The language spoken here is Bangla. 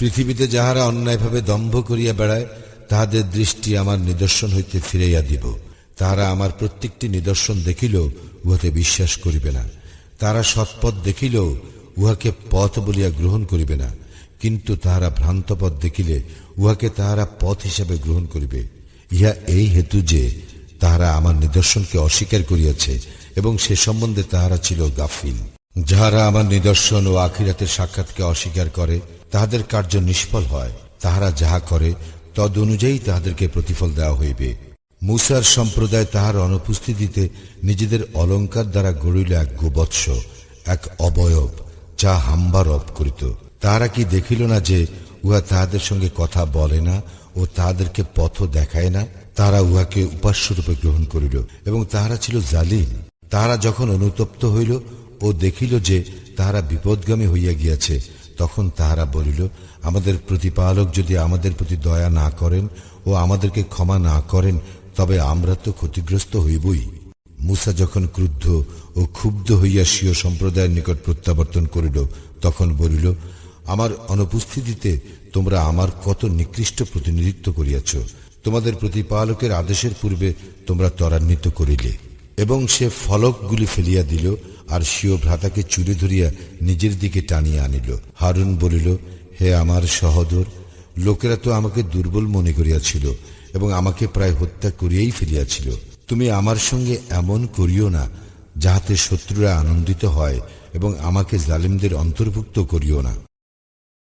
পৃথিবীতে যাহারা অন্যায়ভাবে দম্ভ করিয়া বেড়ায়, তাহাদের দৃষ্টি আমার নিদর্শন হইতে ফিরাইয়া দিব। তাহারা আমার প্রত্যেকটি নিদর্শন দেখিলেও উহাতে বিশ্বাস করিবে না। তারা সৎপথ দেখিলেও উহাকে পথ বলিয়া গ্রহণ করিবে না। কিন্তু তাহারা ভ্রান্ত পথ দেখিলে, উহাকে তাহারা পথ হিসাবে গ্রহণ করিবে। ইহা এই হেতু যে, তাহারা আমার নিদর্শনকে অস্বীকার করিয়াছে, এবং সে সম্বন্ধে তাহারা ছিল গাফিল। যাহারা আমার নিদর্শন ও আখিরাতের সাক্ষাৎকে অস্বীকার করে, তাহাদের কার্য নিষ্ফল হয়। তাহারা যাহা করে তদ অনুযায়ী তাহাদেরকে প্রতিফল দেওয়া হইবে। মুসার সম্প্রদায় তাহার অনুপস্থিতিতে নিজেদের অলঙ্কার দ্বারা গড়িল এক গোবৎস, এক অবয়ব, যা হাম্বার রব করিত। তাহারা কি দেখিল না যে, উহা তাহাদের সঙ্গে কথা বলে না ও তাহাদেরকে পথ দেখায় না? তারা উহাকে উপাস্যরূপে গ্রহণ করিল এবং তাহারা ছিল জালিম। তাহারা যখন অনুতপ্ত হইল ও দেখিল যে তাহারা বিপদগামী হইয়া গিয়াছে। তখন তাহারা বলিল, আমাদের প্রতিপালক যদি আমাদের প্রতি দয়া না করেন ও আমাদেরকে ক্ষমা না করেন, তবে আমরা তো ক্ষতিগ্রস্ত হইবই। মুসা যখন ক্রুদ্ধ ও ক্ষুব্ধ হইয়া স্বীয় সম্প্রদায়ের নিকট প্রত্যাবর্তন করিল, তখন বলিল, আমার অনুপস্থিতিতে তোমরা আমার কত নিকৃষ্ট প্রতিনিধিত্ব করিয়াছ। তোমাদের প্রতিপালকের আদেশের পূর্বে তোমরা ত্বরান্বিত করিলে। এবং সে ফলকগুলি ফেলিয়া দিল, আর স্বীয় ভ্রাতাকে চুরি ধরিয়া নিজের দিকে টানিয়া আনিল। হারুন বলিল, হে আমার সহদর, লোকেরা তো আমাকে দুর্বল মনে করিয়াছিল এবং আমাকে প্রায় হত্যা করিয়াই ফেলিয়াছিল। তুমি আমার সঙ্গে এমন করিও না, যাহাতে শত্রুরা আনন্দিত হয় এবং আমাকে জালিমদের অন্তর্ভুক্ত করিও না।